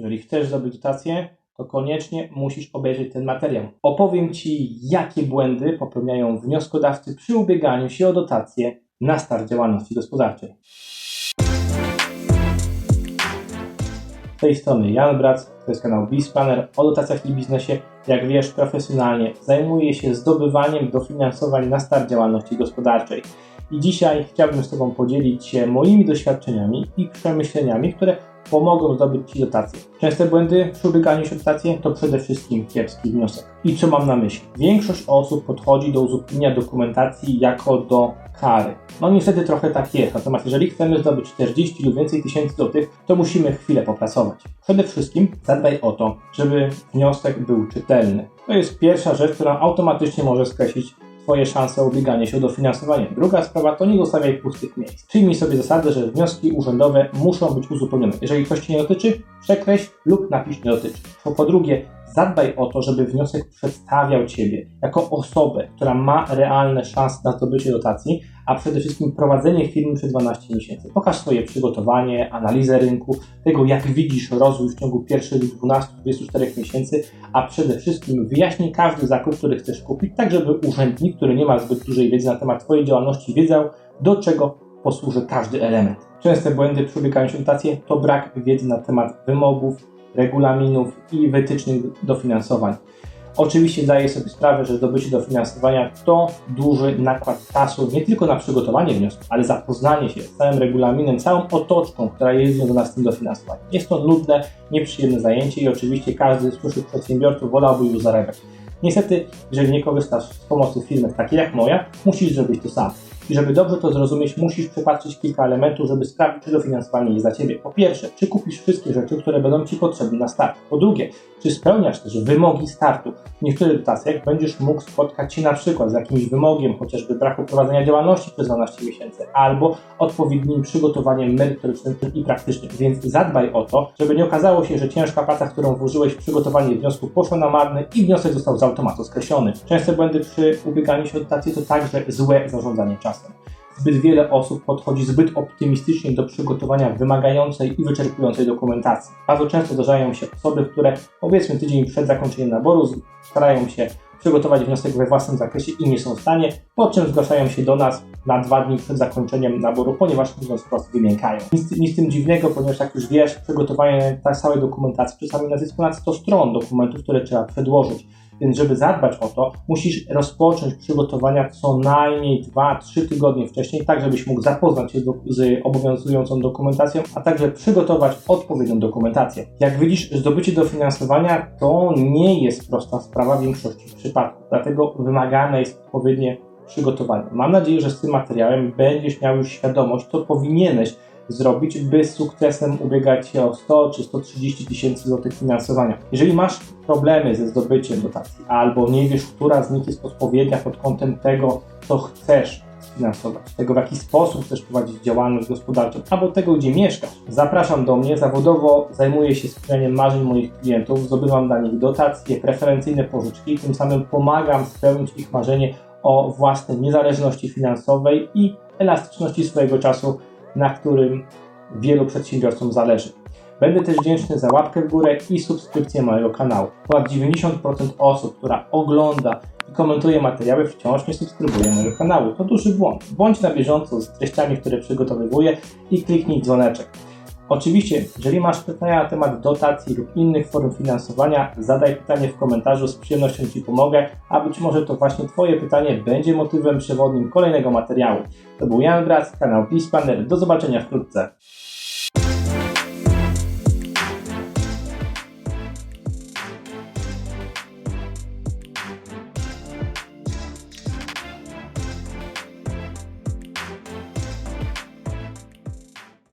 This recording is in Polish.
jeżeli chcesz zdobyć dotację, to koniecznie musisz obejrzeć ten materiał. Opowiem Ci, jakie błędy popełniają wnioskodawcy przy ubieganiu się o dotację na start działalności gospodarczej. Z tej strony Jan Brac, to jest kanał BizPlanner o dotacjach i biznesie. Jak wiesz, profesjonalnie zajmuję się zdobywaniem dofinansowań na start działalności gospodarczej. I dzisiaj chciałbym z Tobą podzielić się moimi doświadczeniami i przemyśleniami, które pomogą zdobyć Ci dotację. Częste błędy przy ubieganiu się o dotację to przede wszystkim kiepski wniosek. I co mam na myśli? Większość osób podchodzi do uzupełnienia dokumentacji jako do kary. No niestety trochę tak jest, natomiast jeżeli chcemy zdobyć 40 lub więcej tysięcy złotych, to musimy chwilę popracować. Przede wszystkim zadbaj o to, żeby wniosek był czytelny. To jest pierwsza rzecz, która automatycznie może skreślić Twoje szanse o ubieganie się o dofinansowanie. Druga sprawa to nie zostawiaj pustych miejsc. Przyjmij sobie zasadę, że wnioski urzędowe muszą być uzupełnione. Jeżeli Cię nie dotyczy, przekreśl lub napisz nie dotyczy. Po drugie, zadbaj o to, żeby wniosek przedstawiał Ciebie jako osobę, która ma realne szanse na zdobycie dotacji, a przede wszystkim prowadzenie firmy przez 12 miesięcy. Pokaż swoje przygotowanie, analizę rynku, tego jak widzisz rozwój w ciągu pierwszych 12-24 miesięcy, a przede wszystkim wyjaśnij każdy zakup, który chcesz kupić, tak żeby urzędnik, który nie ma zbyt dużej wiedzy na temat Twojej działalności, wiedział, do czego posłuży każdy element. Częste błędy przy ubieganiu się dotacje to brak wiedzy na temat wymogów, regulaminów i wytycznych dofinansowań. Oczywiście zdaję sobie sprawę, że zdobycie dofinansowania to duży nakład czasu nie tylko na przygotowanie wniosku, ale zapoznanie się z całym regulaminem, całą otoczką, która jest związana z tym dofinansowaniem. Jest to nudne, nieprzyjemne zajęcie i oczywiście każdy z przyszłych przedsiębiorców wolałby już zarabiać. Niestety, jeżeli nie korzystasz z pomocy firmy takiej jak moja, musisz zrobić to sam. I żeby dobrze to zrozumieć, musisz przepatrzyć kilka elementów, żeby sprawdzić, czy dofinansowanie jest dla Ciebie. Po pierwsze, czy kupisz wszystkie rzeczy, które będą Ci potrzebne na start. Po drugie, czy spełniasz też wymogi startu. W niektórych dotacjach będziesz mógł spotkać się na przykład z jakimś wymogiem, chociażby braku prowadzenia działalności przez 12 miesięcy, albo odpowiednim przygotowaniem merytorycznym i praktycznym. Więc zadbaj o to, żeby nie okazało się, że ciężka praca, którą włożyłeś w przygotowanie wniosku poszła na marne i wniosek został z automatu skreślony. Częste błędy przy ubieganiu się o dotację to także złe zarządzanie czasem. Zbyt wiele osób podchodzi zbyt optymistycznie do przygotowania wymagającej i wyczerpującej dokumentacji. Bardzo często zdarzają się osoby, które powiedzmy tydzień przed zakończeniem naboru starają się przygotować wniosek we własnym zakresie i nie są w stanie, po czym zgłaszają się do nas na dwa dni przed zakończeniem naboru, ponieważ mówiąc wprost wymiękają. Nic, nic tym dziwnego, ponieważ jak już wiesz, przygotowanie tej całej dokumentacji czasami nazwisko ponad 100 stron dokumentów, które trzeba przedłożyć. Więc żeby zadbać o to, musisz rozpocząć przygotowania co najmniej 2-3 tygodnie wcześniej, tak żebyś mógł zapoznać się do, z obowiązującą dokumentacją, a także przygotować odpowiednią dokumentację. Jak widzisz, zdobycie dofinansowania to nie jest prosta sprawa w większości przypadków, dlatego wymagane jest odpowiednie przygotowanie. Mam nadzieję, że z tym materiałem będziesz miał już świadomość, co powinieneś zrobić, by z sukcesem ubiegać się o 100 czy 130 tysięcy złotych finansowania. Jeżeli masz problemy ze zdobyciem dotacji, albo nie wiesz, która z nich jest odpowiednia pod kątem tego, co chcesz sfinansować, tego w jaki sposób chcesz prowadzić działalność gospodarczą, albo tego, gdzie mieszkasz, zapraszam do mnie. Zawodowo zajmuję się spełnianiem marzeń moich klientów, zdobywam dla nich dotacje, preferencyjne pożyczki, tym samym pomagam spełnić ich marzenie o własnej niezależności finansowej i elastyczności swojego czasu na którym wielu przedsiębiorcom zależy. Będę też wdzięczny za łapkę w górę i subskrypcję mojego kanału. Ponad 90% osób, która ogląda i komentuje materiały, wciąż nie subskrybuje mojego kanału. To duży błąd. Bądź na bieżąco z treściami, które przygotowywuję i kliknij dzwoneczek. Oczywiście, jeżeli masz pytania na temat dotacji lub innych form finansowania, zadaj pytanie w komentarzu, z przyjemnością Ci pomogę, a być może to właśnie Twoje pytanie będzie motywem przewodnim kolejnego materiału. To był Jan Brac, kanał Peace Planner. Do zobaczenia wkrótce.